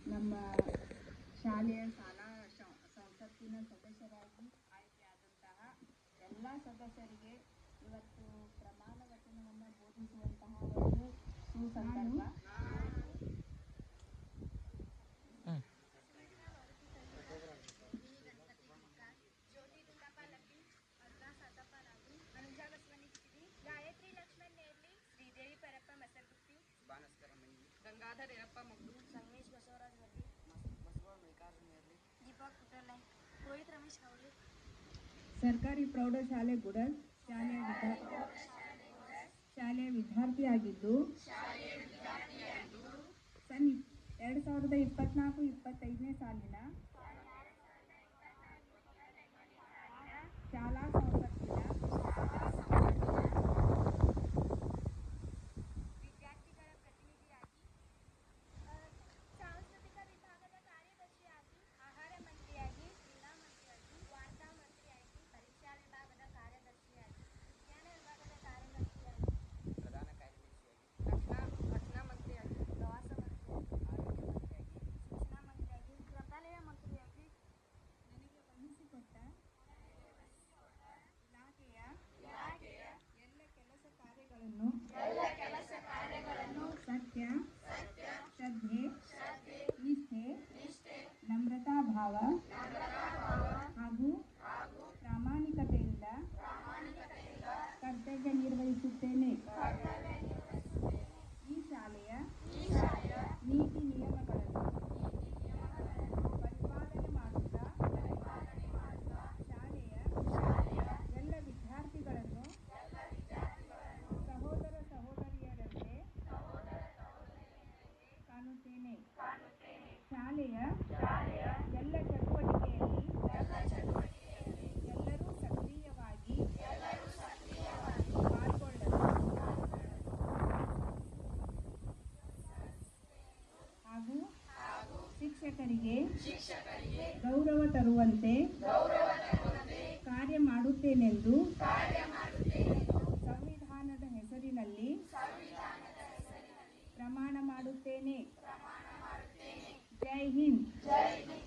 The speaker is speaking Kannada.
ಸಾಲಿನ ನಮ್ಮ ಶಾಲೆಯ ಶಾಲಾ ಶ- ಸಂಸತ್ತಿನ ಸದಸ್ಯರಾಗಿ ಆಯ್ಕೆಯಾದಂತಹ ಎಲ್ಲ ಸದಸ್ಯರಿಗೆ ಇವತ್ತು ಪ್ರಮಾಣ ವಚನವನ್ನು ಬೋಧಿಸುವಂತಹ ಒಂದು ಸುಸಂದರ್ಭ ಜ್ಯೋತಿ ದುಂಡಪ್ಪ ಲಬ್ಬಿ ಅರುಣಾ ಸಾತಪ್ಪ ರಾಜು ಅನುಜಾ ಬಸವನಿ ಕಿಚಡಿ ಗಾಯತ್ರಿ ಲಕ್ಷ್ಮಣ್ ನೇರ್ಲಿ ಶ್ರೀದೇವಿ ಪರಪ್ಪ ಮಸರ್ಗುತ್ತಿ ಗಂಗಾಧರ್ ಯರಪ್ಪ ಮುಗ್ದು ರೋಹಿತ್ ರಮೇಶ್ ಕೌಳಿ ಸರ್ಕಾರಿ ಪ್ರೌಢಶಾಲೆ ಗುಡಲ್ ಶಾಲೆಯ ಶಾಲೆಯ ವಿದ್ಯಾರ್ಥಿಯಾಗಿದ್ದು ಸನ್ ಎರಡು ಸಾವಿರದ ಇಪ್ಪತ್ನಾಲ್ಕು ಇಪ್ಪತ್ತೈದನೇ ಸಾಲಿನ ಭಾವ ಹಾಗೂ ಪ್ರಾಮಾಣಿಕತೆಯಿಂದ ಕರ್ತವ್ಯ ನಿರ್ವಹಿಸುತ್ತೇನೆ. ಶಾಲೆಯ ಎಲ್ಲ ಚಟುವಟಿಕೆಯಲ್ಲಿ ಎಲ್ಲರೂ ಸಕ್ರಿಯವಾಗಿ ಹಾಗೂ ಶಿಕ್ಷಕರಿಗೆ ಗೌರವ ತರುವಂತೆ ಕಾರ್ಯ ಮಾಡುತ್ತೇನೆಂದು ಸಂವಿಧಾನದ ಹೆಸರಿನಲ್ಲಿ ಪ್ರಮಾಣ ಮಾಡುತ್ತೇನೆ. Jai Hind. Jai